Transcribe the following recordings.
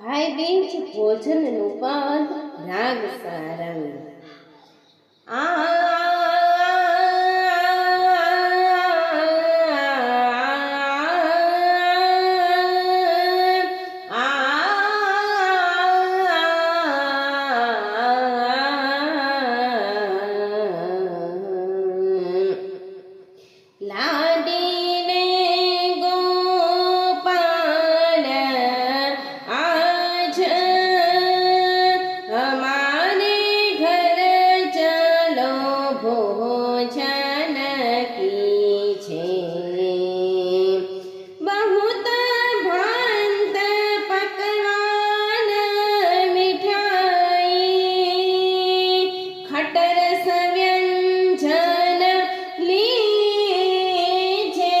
ભાઈ બીજ ભોજનનું પદ રાગ સારંગ. લાડીને જાનકી છે. બહુત ભ્રાંત પકવાન મીઠાઈ. ખટર સવ્યંજન લી છે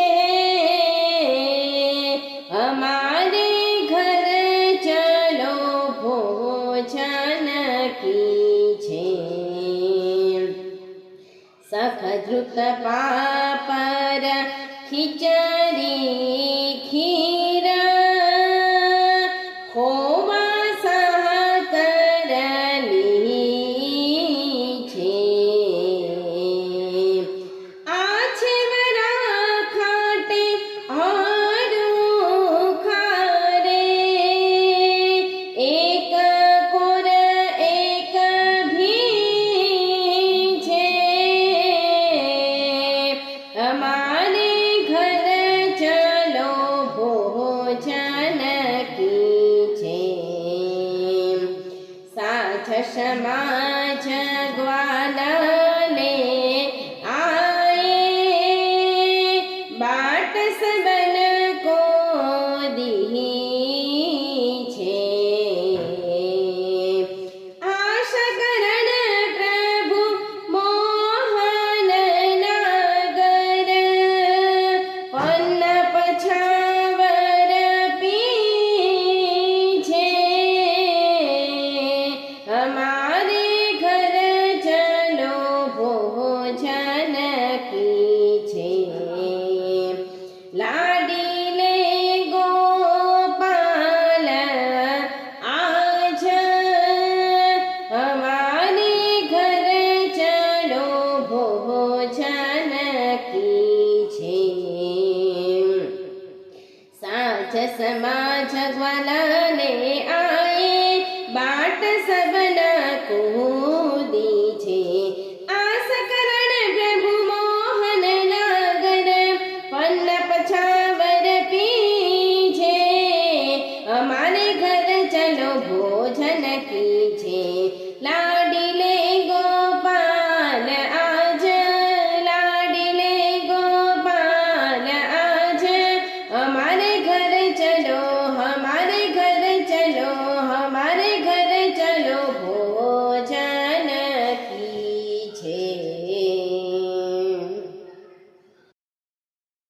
અમારે ઘર ચલો ભોજન કી. सखधृतपापर खिच સમાજ ગ્વાલને આય બાટ સબ ચશ્મા જગવાલાને આયે બાટ સબના કો घर चलो